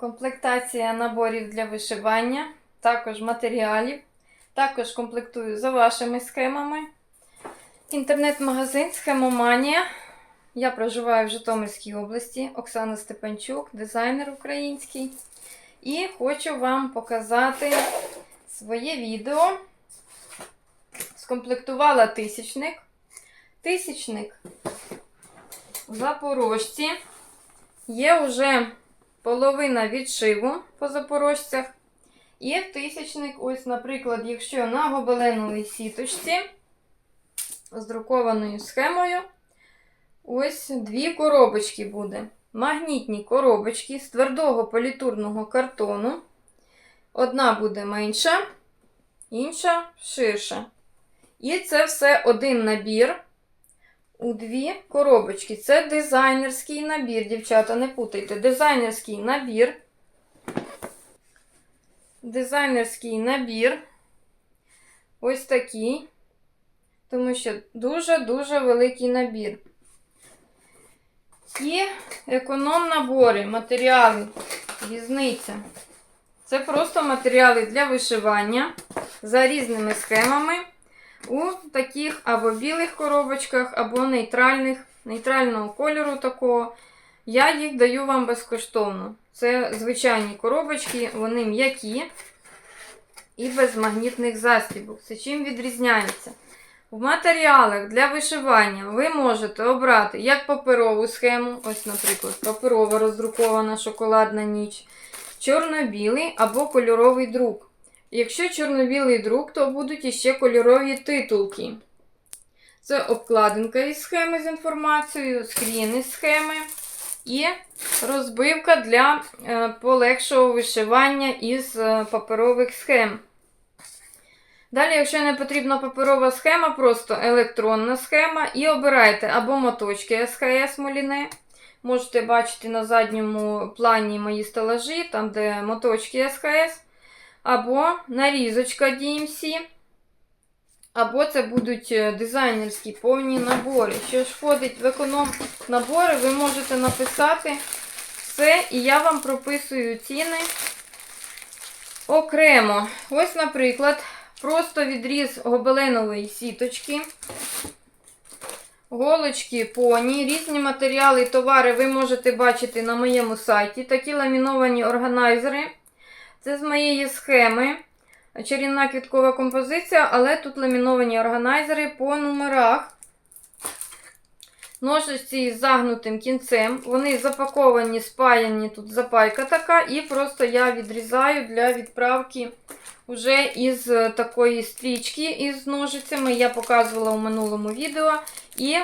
Комплектація наборів для вишивання, також матеріалів. Також комплектую за вашими схемами. Інтернет-магазин Схемоманія. Я проживаю в Житомирській області. Оксана Степанчук, дизайнер український. І хочу вам показати своє відео. Скомплектувала тисячник. Тисячник в Запорожці. Є вже половина відшиву по запорожцях. І тисячник, ось, наприклад, якщо на гобеленовій сіточці з друкованою схемою, ось дві коробочки буде. Магнітні коробочки з твердого політурного картону. Одна буде менша, інша ширша. І це все один набір у дві коробочки. Це дизайнерський набір, дівчата, не путайте. Дизайнерський набір. Дизайнерський набір. Ось такий. Тому що дуже-дуже великий набір. І економ-набори, матеріали, різниця. Це просто матеріали для вишивання за різними схемами у таких або білих коробочках, або нейтральних, нейтрального кольору такого. Я їх даю вам безкоштовно. Це звичайні коробочки, вони м'які і без магнітних застібок. Це чим відрізняється? В матеріалах для вишивання ви можете обрати як паперову схему, ось, наприклад, паперова роздрукована шоколадна ніч, чорно-білий або кольоровий друк. Якщо чорно-білий друк, то будуть іще кольорові титулки. Це обкладинка із схеми з інформацією, скрін схеми і розбивка для е, полегшого вишивання із е, паперових схем. Далі, якщо не потрібна паперова схема, просто електронна схема, і обирайте або моточки СХС Моліне. Можете бачити на задньому плані мої стелажі, там де моточки СХС, або нарізочка DMC, або це будуть е, дизайнерські повні набори. Що ж входить в економ набори, ви можете написати все, і я вам прописую ціни окремо. Ось, наприклад. Просто відріз гобеленової сіточки, голочки, поні, різні матеріали і товари ви можете бачити на моєму сайті. Такі ламіновані органайзери. Це з моєї схеми. Чарівна квіткова композиція, але тут ламіновані органайзери по номерах. Ножиці з загнутим кінцем. Вони запаковані, спаяні, тут запайка така, і просто я відрізаю для відправки. Уже із такої стрічки із ножицями я показувала у минулому відео. І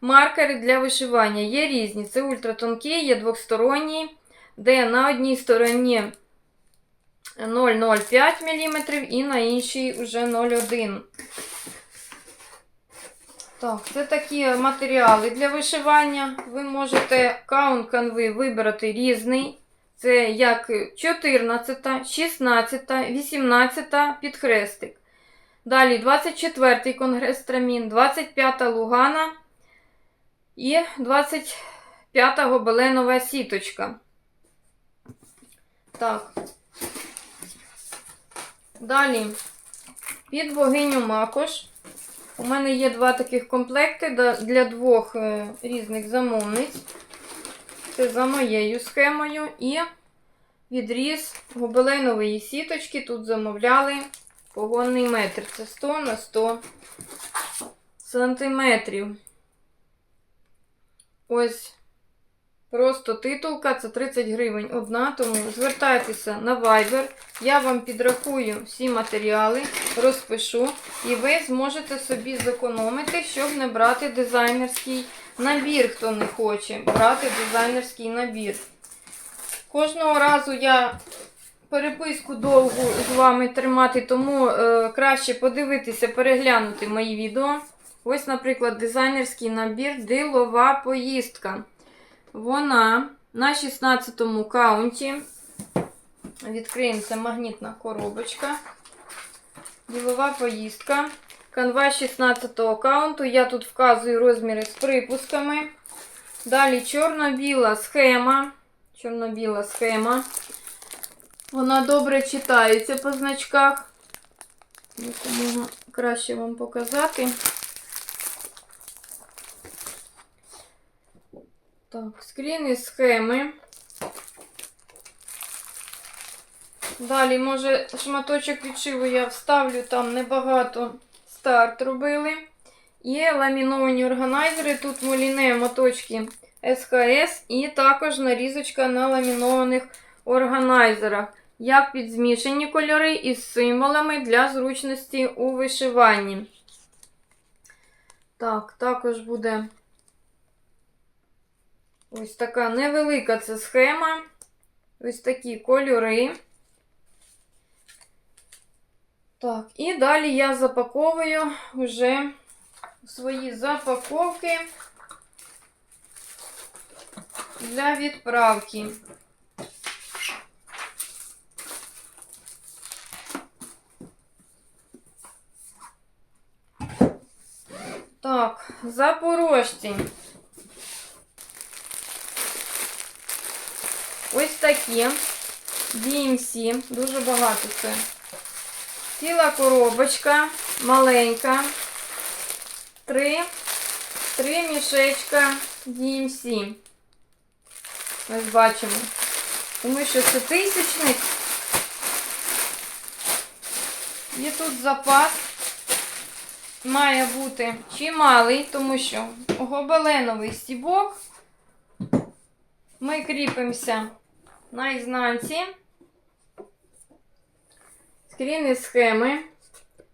маркери для вишивання. Є різні. Це ультратонкі, є двосторонні, де на одній стороні 0,05 мм і на іншій вже 0,1 Так, це такі матеріали для вишивання. Ви можете каунт канви вибрати різний. Це як 14, 16, 18 підхрестик. Далі 24 конгрес Трамін, 25 Лугана і 25 гобеленова сіточка. Так. Далі під богиню Макош. У мене є два таких комплекти для двох е, різних замовниць. Це за моєю схемою. І відріз гобеленової сіточки. Тут замовляли погонний метр. Це 100 на 100 сантиметрів. Ось просто титулка це 30 гривень одна, тому звертайтеся на Viber. Я вам підрахую всі матеріали, розпишу, і ви зможете собі зекономити, щоб не брати дизайнерський набір, хто не хоче брати дизайнерський набір. Кожного разу я переписку довгу з вами тримати, тому е, краще подивитися, переглянути мої відео. Ось, наприклад, дизайнерський набір Дилова поїздка. Вона на 16-му каунті. Відкриємося магнітна коробочка. Ділова поїздка. Канва 16 аккаунту. Я тут вказую розміри з припусками. Далі чорно-біла схема. Чорно-біла схема. Вона добре читається по значках. Краще вам показати. Так, скрін і схеми. Далі, може, шматочок відшиву я вставлю, там небагато старт робили. Є ламіновані органайзери, тут моліне моточки СХС і також нарізочка на ламінованих органайзерах. Як підзмішані кольори із символами для зручності у вишиванні. Так, також буде ось така невелика це схема. Ось такі кольори. Так, і далі я запаковую вже свої запаковки для відправки. Так, запорожці. Ось такі. DMC. Дуже багато це. Ціла коробочка, маленька. Три, три мішечка DMC. Ось бачимо. Тому що це тисячник. І тут запас має бути чималий, тому що гобеленовий стібок. Ми кріпимося на ізнанці. Скріни схеми.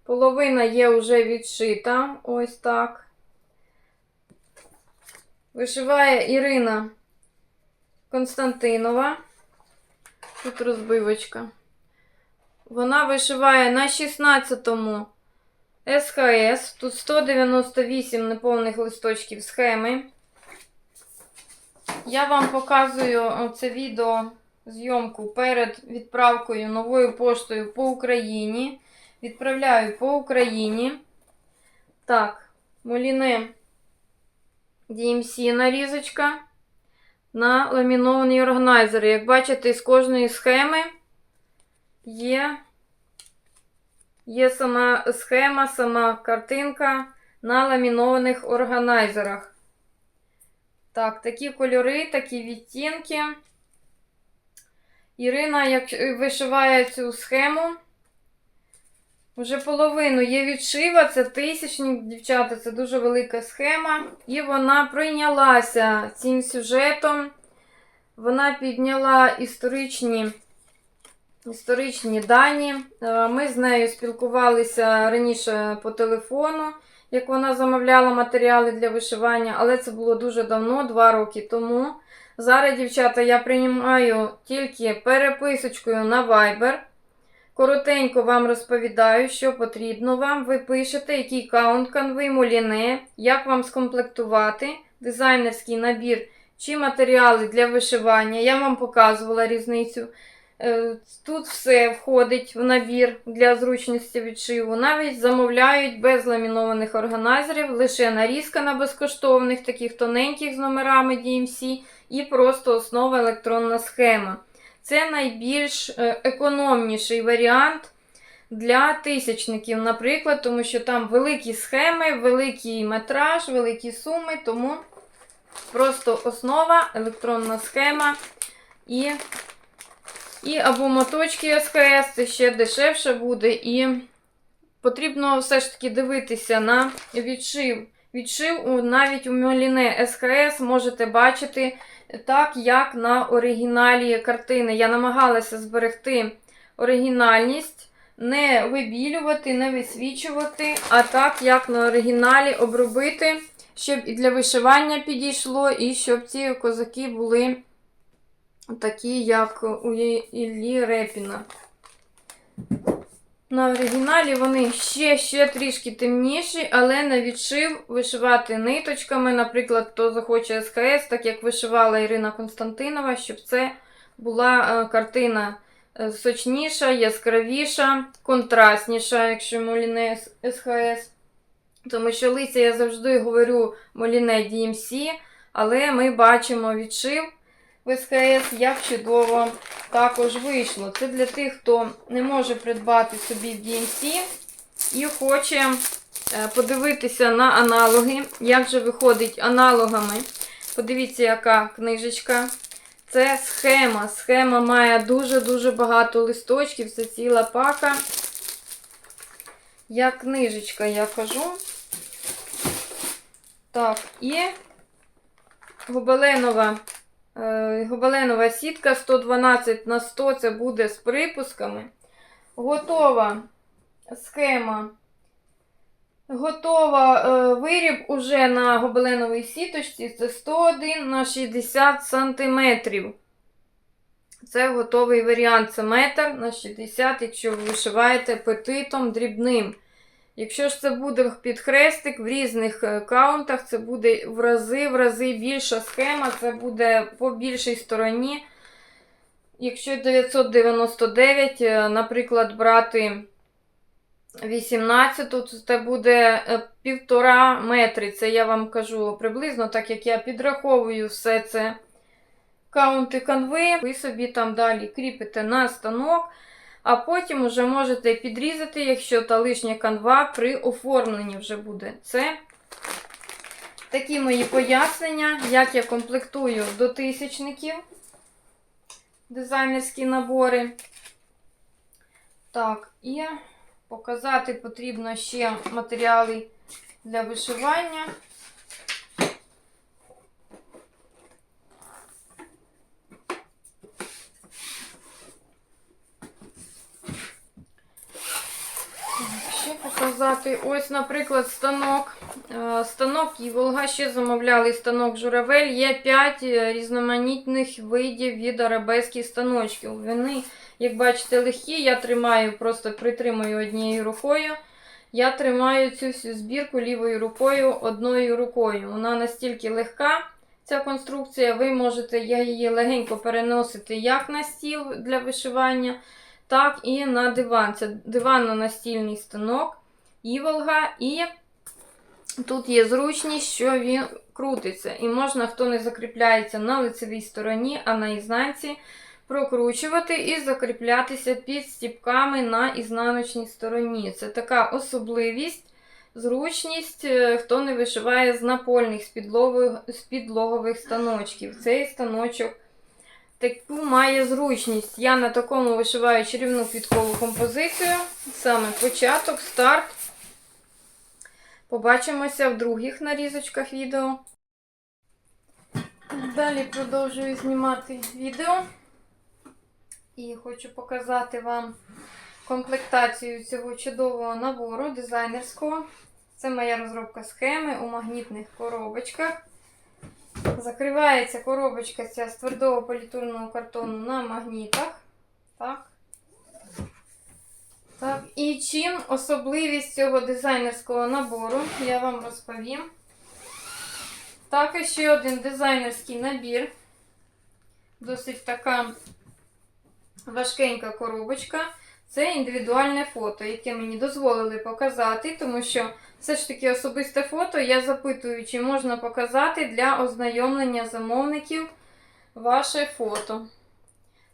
Половина є вже відшита. Ось так. Вишиває Ірина Константинова. Тут розбивочка. Вона вишиває на 16-му СХС. Тут 198 неповних листочків схеми. Я вам показую це відео зйомку перед відправкою новою поштою по Україні. Відправляю по Україні. Так, Моліне DMC нарізочка на ламіновані органайзери. Як бачите, з кожної схеми є, є сама схема, сама картинка на ламінованих органайзерах. Так, такі кольори, такі відтінки. Ірина, як вишиває цю схему, вже половину є відшива, це тисячник, дівчата, це дуже велика схема. І вона прийнялася цим сюжетом. Вона підняла історичні, історичні дані. Е, Ми з нею спілкувалися раніше по телефону, як вона замовляла матеріали для вишивання, але це було дуже давно, два роки тому. Зараз, дівчата, я приймаю тільки переписочкою на Viber. Коротенько вам розповідаю, що потрібно вам. Ви пишете, який каунт канви, моліне, як вам скомплектувати дизайнерський набір чи матеріали для вишивання. Я вам показувала різницю. Е, Тут все входить в набір для зручності відшиву. Навіть замовляють без ламінованих органайзерів, лише нарізка на безкоштовних, таких тоненьких з номерами DMC і просто основа електронна схема. Це найбільш е, економніший варіант для тисячників, наприклад, тому що там великі схеми, великий метраж, великі суми, тому просто основа, електронна схема і, і або моточки СХС, це ще дешевше буде. І потрібно все ж таки дивитися на відшив. Відшив навіть у Моліне СХС можете бачити так, як на оригіналі картини. Я намагалася зберегти оригінальність, не вибілювати, не висвічувати, а так, як на оригіналі обробити, щоб і для вишивання підійшло, і щоб ці козаки були такі, як у Іллі Репіна. На оригіналі вони ще, ще трішки темніші, але на відшив вишивати ниточками. Наприклад, хто захоче СХС, так як вишивала Ірина Константинова, щоб це була е, картина е, сочніша, яскравіша, контрастніша, якщо моліне СХС. Тому що лиця я завжди говорю моліне DMC, але ми бачимо відшив в СХС, як чудово також вийшло. Це для тих, хто не може придбати собі DMC і хоче е, подивитися на аналоги, як же виходить аналогами. Подивіться, яка книжечка. Це схема. Схема має дуже-дуже багато листочків. Це ціла пака. Як книжечка, я кажу. Так, і гобеленова, гобеленова сітка 112 на 100 це буде з припусками. Готова схема. Готова е, виріб уже на гобеленовій сіточці. Це 101 на 60 сантиметрів. Це готовий варіант. Це метр на 60, якщо ви вишиваєте петитом дрібним. Якщо ж це буде під хрестик в різних е, каунтах, це буде в рази, в рази більша схема, це буде по більшій стороні. Якщо 999, е, наприклад, брати 18, то це буде е, півтора метри. Це я вам кажу приблизно, так як я підраховую все це каунти канви. Ви собі там далі кріпите на станок. А потім вже можете підрізати, якщо та лишня канва при оформленні вже буде. Це такі мої пояснення, як я комплектую до тисячників дизайнерські набори. Так, і показати потрібно ще матеріали для вишивання. Ще показати. Ось, наприклад, станок. Е, Станок і Волга ще замовляли станок журавель. Є 5 різноманітних видів від арабеских станочків. Вони, як бачите, легкі. Я тримаю, просто притримую однією рукою. Я тримаю цю всю збірку лівою рукою, одною рукою. Вона настільки легка, ця конструкція. Ви можете її легенько переносити як на стіл для вишивання так і на диван. Це диванно-настільний станок, іволга, і тут є зручність, що він крутиться. І можна, хто не закріпляється на лицевій стороні, а на ізнанці, прокручувати і закріплятися під стіпками на ізнаночній стороні. Це така особливість. Зручність, е, хто не вишиває з напольних, з підлогових, з підлогових станочків. Цей станочок таку має зручність. Я на такому вишиваю чарівну квіткову композицію. Саме початок, старт. Побачимося в других нарізочках відео. Далі продовжую знімати відео. І хочу показати вам комплектацію цього чудового набору дизайнерського. Це моя розробка схеми у магнітних коробочках. Закривається коробочка ця з твердого політурного картону на магнітах. Так. Так. І чим особливість цього дизайнерського набору, я вам розповім. Також ще один дизайнерський набір. Досить така важкенька коробочка. Це індивідуальне фото, яке мені дозволили показати, тому що все ж таки особисте фото я запитую, чи можна показати для ознайомлення замовників ваше фото.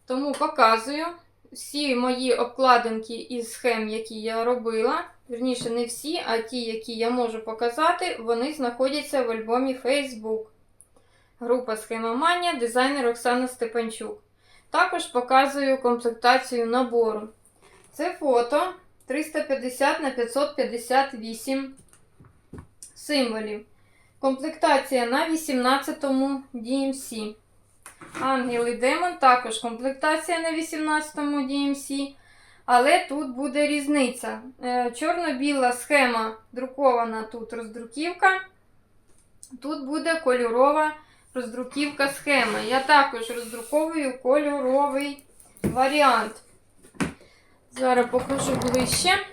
Тому показую всі мої обкладинки із схем, які я робила. Вірніше, не всі, а ті, які я можу показати, вони знаходяться в альбомі Facebook. Група Схемоманія, дизайнер Оксана Степанчук. Також показую комплектацію набору. Це фото 350 на 558 символів. Комплектація на 18-му DMC. Ангел і демон також комплектація на 18-му DMC. Але тут буде різниця. Е, Чорно-біла схема друкована тут роздруківка. Тут буде кольорова роздруківка схеми. Я також роздруковую кольоровий варіант. Зараз покажу ближче.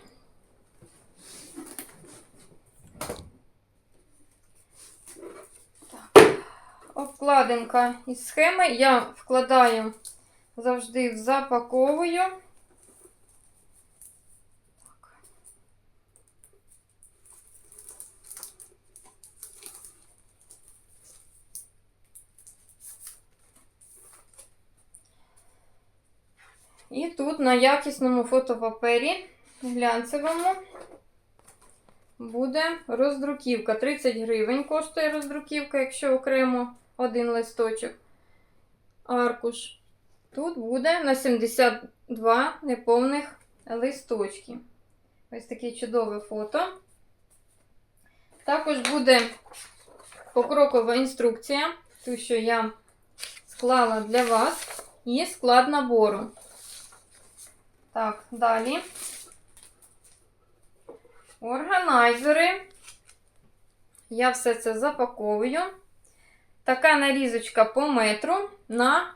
Так. Обкладинка із схеми я вкладаю завжди запаковую. І тут на якісному фотопапері глянцевому буде роздруківка. 30 гривень коштує роздруківка, якщо окремо один листочок. Аркуш. Тут буде на 72 неповних листочки. Ось таке чудове фото. Також буде покрокова інструкція, ту, що я склала для вас, і склад набору. Так, далі. Органайзери. Я все це запаковую. Така нарізочка по метру. На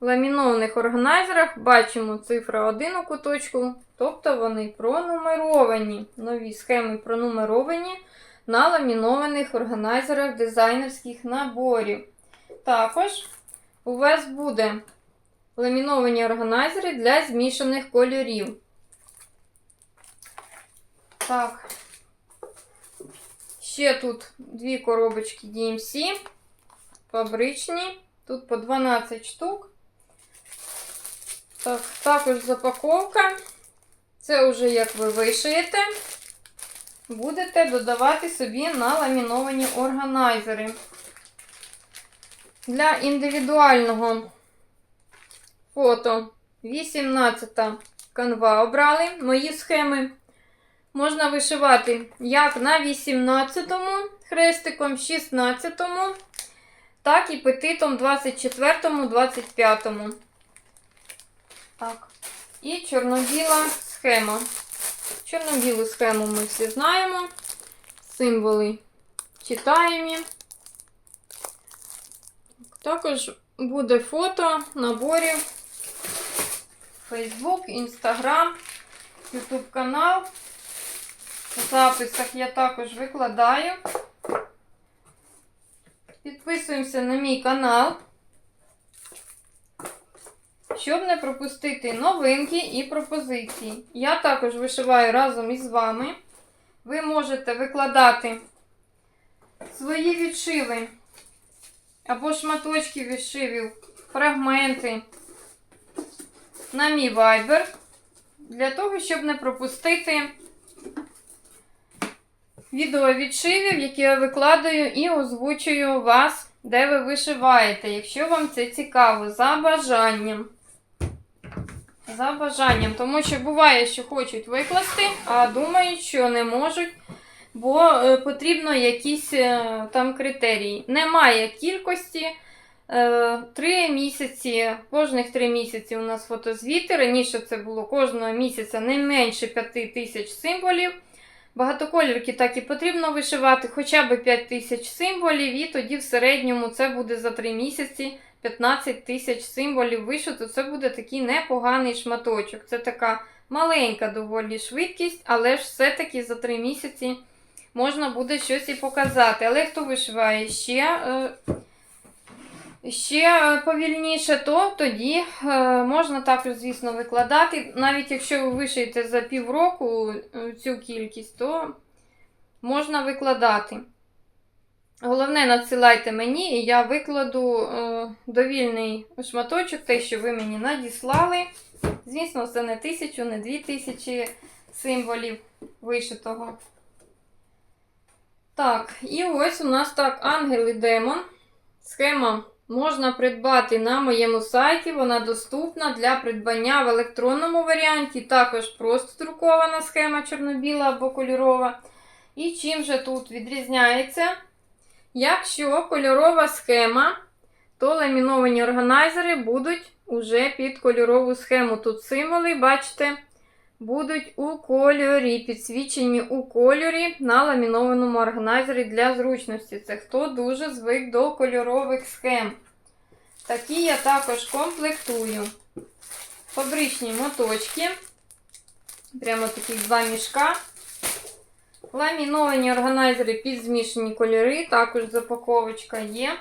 ламінованих органайзерах бачимо цифра 1 у куточку, тобто вони пронумеровані. Нові схеми пронумеровані на ламінованих органайзерах дизайнерських наборів. Також у вас буде ламіновані органайзери для змішаних кольорів. Так. Ще тут дві коробочки DMC. Фабричні. Тут по 12 штук. Так, також запаковка. Це вже як ви вишиєте, будете додавати собі на ламіновані органайзери. Для індивідуального фото 18 канва обрали мої схеми. Можна вишивати як на 18-му хрестиком, 16-му, так і петитом 24-му, 25-му. Так. І чорно-біла схема. Чорно-білу схему ми всі знаємо. Символи читаємо. Також буде фото наборів Facebook, Instagram, YouTube канал. В записах я також викладаю. Підписуємося на мій канал, щоб не пропустити новинки і пропозиції. Я також вишиваю разом із вами. Ви можете викладати свої відшиви або шматочки відшивів, фрагменти на мій Viber, для того, щоб не пропустити відео відшивів, які я викладаю і озвучую вас, де ви вишиваєте, якщо вам це цікаво, за бажанням. За бажанням, тому що буває, що хочуть викласти, а думають, що не можуть, бо е, потрібно якісь е, там критерії. Немає кількості. Е, Три місяці, кожних три місяці у нас фотозвіти. Раніше це було кожного місяця не менше 5 тисяч символів. Багатоколірки так і потрібно вишивати хоча б 5 тисяч символів, і тоді в середньому це буде за 3 місяці 15 тисяч символів вишито. Це буде такий непоганий шматочок. Це така маленька доволі швидкість, але ж все-таки за 3 місяці можна буде щось і показати. Але хто вишиває ще. Ще е, повільніше, то тоді е, можна також, звісно, викладати. Навіть якщо ви вишиєте за півроку е, цю кількість, то можна викладати. Головне, надсилайте мені, і я викладу довільний шматочок, те, що ви мені надіслали. Звісно, це не тисячу, не дві тисячі символів вишитого. Так, і ось у нас так ангел і демон. Схема можна придбати на моєму сайті. Вона доступна для придбання в електронному варіанті. Також просто друкована схема чорно-біла або кольорова. І чим же тут відрізняється? Якщо кольорова схема, то ламіновані органайзери будуть уже під кольорову схему. Тут символи, бачите, будуть у кольорі, підсвічені у кольорі на ламінованому органайзері для зручності. Це хто дуже звик до кольорових схем. Такі я також комплектую. Фабричні моточки. Прямо такі два мішка. Ламіновані органайзери під змішані кольори, також запаковочка є.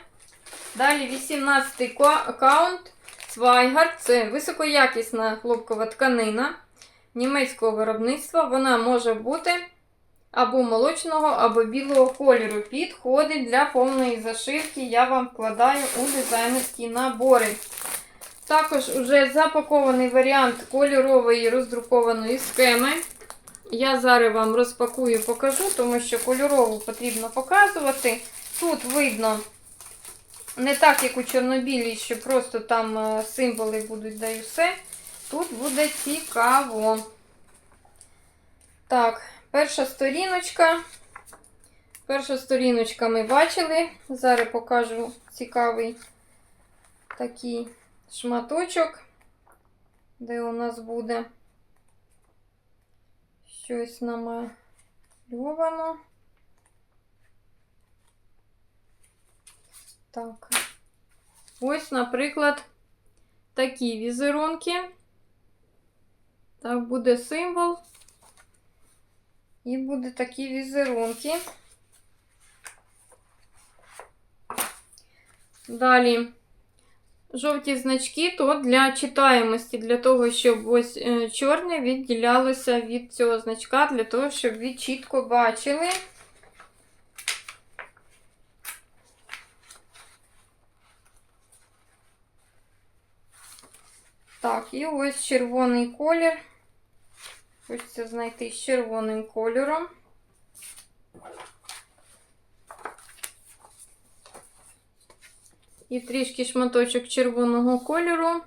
Далі 18-й каунт Zweigar. Це високоякісна хлопкова тканина німецького виробництва. Вона може бути або молочного, або білого кольору. Підходить для повної зашивки. Я вам вкладаю у дизайнерські набори. Також вже запакований варіант кольорової роздрукованої схеми. Я зараз вам розпакую покажу, тому що кольорову потрібно показувати. Тут видно не так, як у чорнобілій, що просто там е, символи будуть да і все. Тут буде цікаво. Так, перша сторіночка. Перша сторіночка ми бачили. Зараз покажу цікавий такий шматочок, де у нас буде щось намальовано. Так. Ось, наприклад, такі візерунки. Так, буде символ. І буде такі візерунки. Далі жовті значки то для читаємості, для того, щоб ось е, чорне відділялося від цього значка, для того, щоб ви чітко бачили. Так, і ось червоний колір. Хочеться знайти з червоним кольором. І трішки шматочок червоного кольору.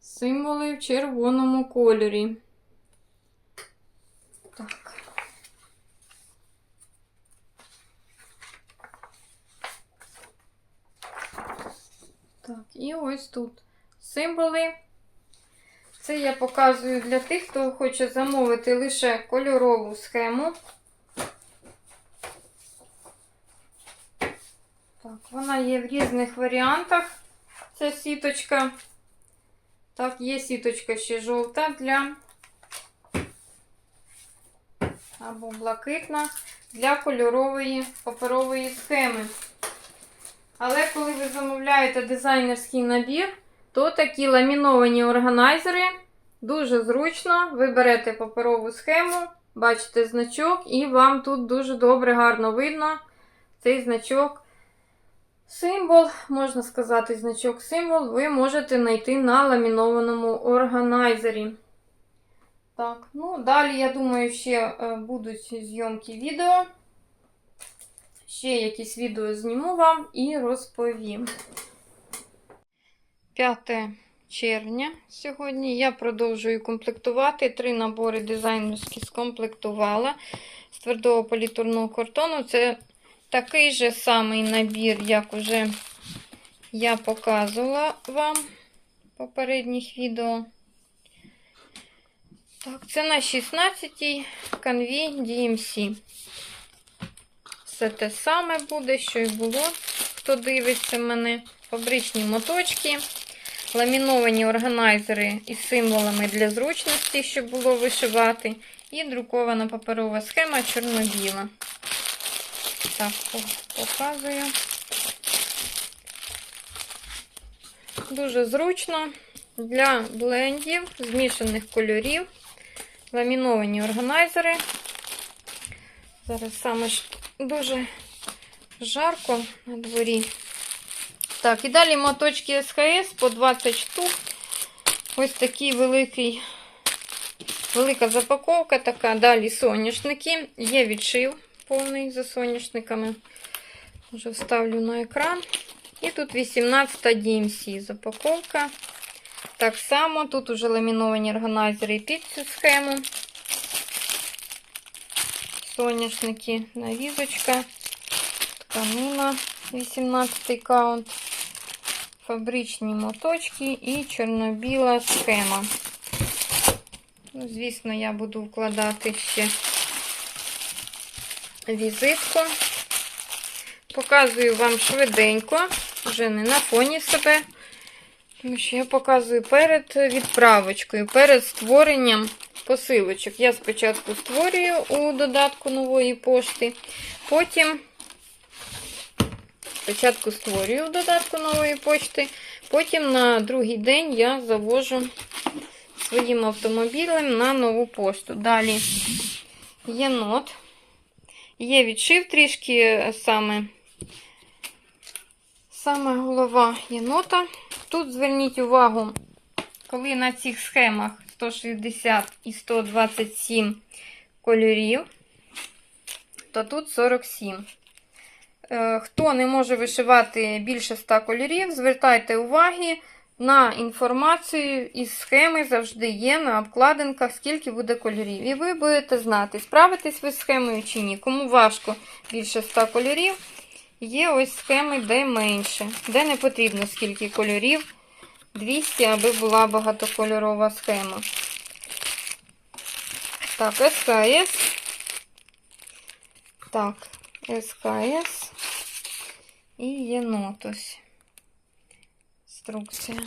Символи в червоному кольорі. Так. Так, і ось тут символи. Це я показую для тих, хто хоче замовити лише кольорову схему. Так, вона є в різних варіантах. Ця сіточка. Так, є сіточка ще жовта для або блакитна для кольорової паперової схеми. Але коли ви замовляєте дизайнерський набір, то такі ламіновані органайзери дуже зручно. Ви берете паперову схему, бачите значок, і вам тут дуже добре, гарно видно цей значок. Символ, можна сказати, значок символ, ви можете знайти на ламінованому органайзері. Так, ну далі, я думаю, ще е, будуть зйомки відео. Ще якісь відео зніму вам і розповім. 5 червня сьогодні я продовжую комплектувати. Три набори дизайнерські скомплектувала з твердого політурного картону. Це такий же самий набір, як уже я показувала вам в попередніх відео. Так, це на 16-й канві DMC. Все те саме буде, що й було, хто дивиться мене. Фабричні моточки, ламіновані органайзери із символами для зручності, щоб було вишивати. І друкована паперова схема чорно-біла. Так, показую. Дуже зручно для блендів, змішаних кольорів, ламіновані органайзери. Зараз саме ж дуже жарко на дворі. Так, і далі моточки СХС по 20 штук. Ось такий великий, велика запаковка така. Далі соняшники. Є відшив повний за соняшниками. Вже вставлю на екран. І тут 18 DMC запаковка. Так само, тут уже ламіновані органайзери під цю схему. Соняшники, навізочка, тканина, 18 каунт, фабричні моточки і чорно-біла схема. Ну, звісно, я буду вкладати ще візитку. Показую вам швиденько, вже не на фоні себе, тому що я показую перед відправочкою, перед створенням посилочок. Я спочатку створюю у додатку нової пошти, потім спочатку створюю у додатку нової пошти, потім на другий день я завожу своїм автомобілем на нову пошту. Далі є нот. Є відшив трішки саме саме голова єнота. Тут зверніть увагу, коли на цих схемах 160 і 127 кольорів, то тут 47. Е, Хто не може вишивати більше 100 кольорів, звертайте уваги на інформацію із схеми завжди є на обкладинках, скільки буде кольорів. І ви будете знати, справитесь ви з схемою чи ні. Кому важко більше 100 кольорів, є ось схеми, де менше, де не потрібно скільки кольорів. 200, аби була багатокольорова схема. Так, СКС. Так, СКС. І єнотось. Інструкція.